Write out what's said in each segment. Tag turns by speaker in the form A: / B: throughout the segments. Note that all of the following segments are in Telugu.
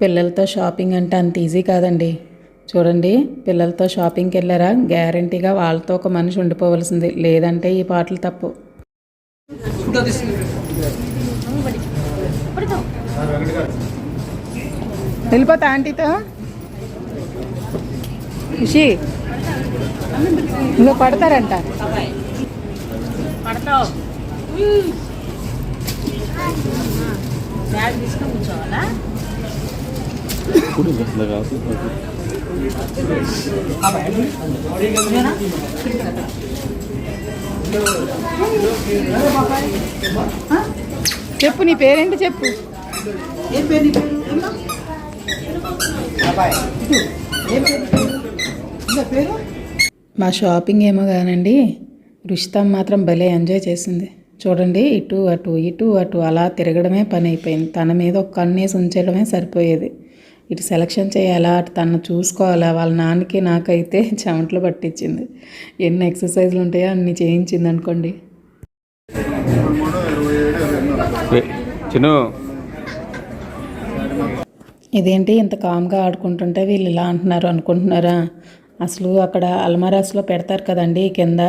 A: పిల్లలతో షాపింగ్ అంటే అంత ఈజీ కాదండి. చూడండి పిల్లలతో షాపింగ్కి వెళ్ళారా? గ్యారంటీగా వాళ్ళతో ఒక మనిషి ఉండిపోవలసింది. లేదంటే ఈ పాటలు తప్పు. వెళ్ళిపోతా ఆంటీతో? ఖుషి. ఇంకో పడతారంట.
B: పడతావు. బ్యాగ్ తీసుకొని కూర్చోవాలా?
A: చెప్పు నీ పేరేంటి చెప్పు. మా షాపింగ్ ఏమో కానండి రుషితం మాత్రం భలే ఎంజాయ్ చేసింది. చూడండి ఇటు అటు ఇటు అటు అలా తిరగడమే పని అయిపోయింది. తన మీద ఒక కన్నేసి ఉంచడమే సరిపోయేది. ఇటు సెలక్షన్ చేయాలా అటు తను చూసుకోవాలా వాళ్ళ నాన్నకి నాకైతే చెమటలు పట్టించింది. ఎన్ని ఎక్సర్సైజ్లు ఉంటాయో అన్ని చేయించింది అనుకోండి. ఇదేంటి ఇంత కామ్గా ఆడుకుంటుంటే వీళ్ళు ఇలా అంటున్నారు అనుకుంటున్నారా? అసలు అక్కడ అల్మారాస్లో పెడతారు కదండి కింద.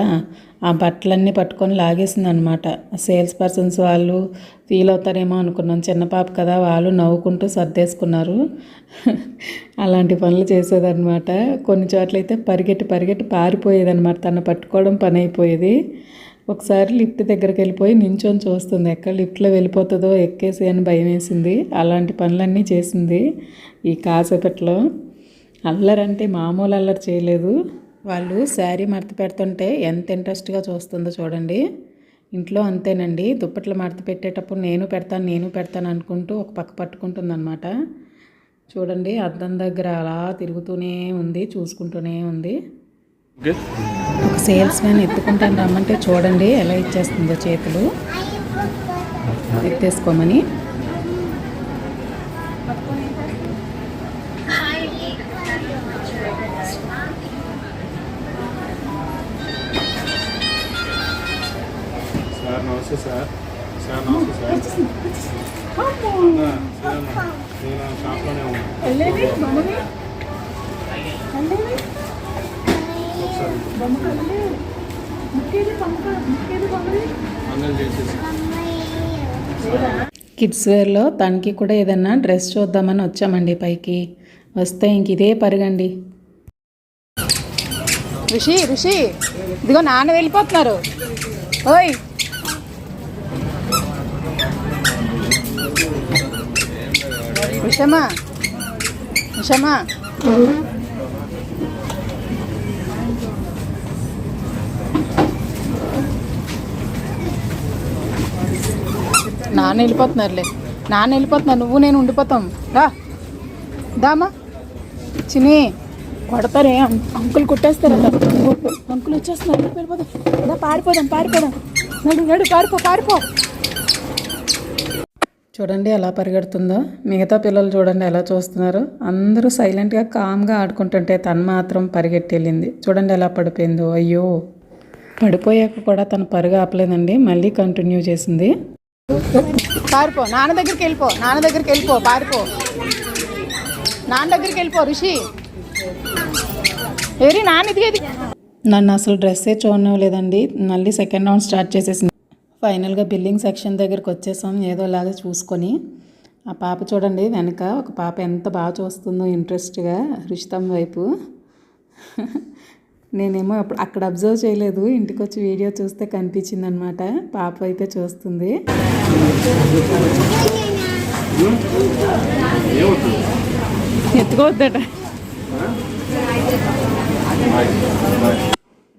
A: ఆ బట్టలన్నీ పట్టుకొని లాగేసింది అనమాట సేల్స్ పర్సన్స్ వాళ్ళు ఫీల్ అవుతారేమో అనుకున్నాం. చిన్న పాప కదా వాళ్ళు నవ్వుకుంటూ సర్దేసుకున్నారు. అలాంటి పనులు చేసేదన్నమాట కొన్ని చోట్ల అయితే పరిగెట్టి పరిగెట్టి పారిపోయేదన్నమాట తను పట్టుకోవడం పని అయిపోయేది. ఒకసారి లిఫ్ట్ దగ్గరికి వెళ్ళిపోయి నించొని చూస్తుంది. ఎక్కడ లిఫ్ట్లో వెళ్ళిపోతుందో ఎక్కేసి అని భయం వేసింది. అలాంటి పనులన్నీ చేసింది ఈ కాసేపట్లో. అల్లరంటే మామూలు అల్లరి చేయలేదు. వాళ్ళు శారీ మడత పెడుతుంటే ఎంత ఇంట్రెస్ట్గా చూస్తుందో చూడండి. ఇంట్లో అంతేనండి. దుప్పట్లు మడత పెట్టేటప్పుడు నేను పెడతాను నేను పెడతాను అనుకుంటూ ఒక పక్క పట్టుకుంటుందన్నమాట. చూడండి అద్దం దగ్గర అలా తిరుగుతూనే ఉంది చూసుకుంటూనే ఉంది. ఒక సేల్స్ మ్యాన్ ఎత్తుకుంటాను రమ్మంటే చూడండి ఎలా ఇచ్చేస్తుందో చేతులు. ఎత్తేసుకోమని.
C: నమస్తే సార్. సార్ నమస్తే సార్. నేను షాప్లోనే ఉన్నాను.
A: కిడ్స్ వేర్లో తనకి కూడా ఏదన్నా డ్రెస్ చూద్దామని వచ్చామండి పైకి. వస్తే ఇంక ఇదే పరుగండి. ఋషి ఋషి ఇదిగో నాన్న వెళ్ళిపోతున్నారు. ఓయ్ ఉషమా ఉషమా నాన్న వెళ్ళిపోతున్నారులే. నాన్న వెళ్ళిపోతున్నారు నువ్వు నేను ఉండిపోతాం. రా. దామా. చిని కొడతారే. అంకుల్ కొట్టేస్తారట. అంకుల్ వచ్చేస్తున్నారు. వెళ్ళిపోదాం. పారిపోదాం పారిపోదాం. నడు నడు పారిపో పారిపో. చూడండి ఎలా పరిగెడుతుందో. మిగతా పిల్లలు చూడండి ఎలా చూస్తున్నారు. అందరూ సైలెంట్గా కామ్గా ఆడుకుంటుంటే తను మాత్రం పరిగెట్టి వెళ్ళింది చూడండి ఎలా పడిపోయిందో. అయ్యో! పడిపోయాక కూడా తను పరుగు ఆపలేదండి. మళ్ళీ కంటిన్యూ చేసింది. పారిపో. నాన్న దగ్గరికి వెళ్ళిపో. నాన్న దగ్గరికి వెళ్ళిపో. పారిపో. నాన్న దగ్గరికి వెళ్ళిపో ఋషి ఏరి నాన్న ఇది నన్ను అసలు డ్రెస్సే చూడలేదండి మళ్ళీ సెకండ్ రౌండ్ స్టార్ట్ చేసేసింది. ఫైనల్గా బిల్లింగ్ సెక్షన్ దగ్గరికి వచ్చేసాం. ఏదోలాగా చూసుకొని. ఆ పాప చూడండి వెనక ఒక పాప ఎంత బాగా చూస్తుందో ఇంట్రెస్ట్గా రుచితం వైపు. నేనేమో అప్పుడు అక్కడ అబ్జర్వ్ చేయలేదు. ఇంటికి వచ్చి వీడియో చూస్తే కనిపించింది అనమాట పాప అయితే చూస్తుంది. ఎత్తుకోవద్దట.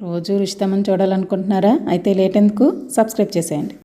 A: రోజు రుచితమని చూడాలనుకుంటున్నారా? అయితే లేట్ ఎందుకు? సబ్స్క్రైబ్ చేసేయండి.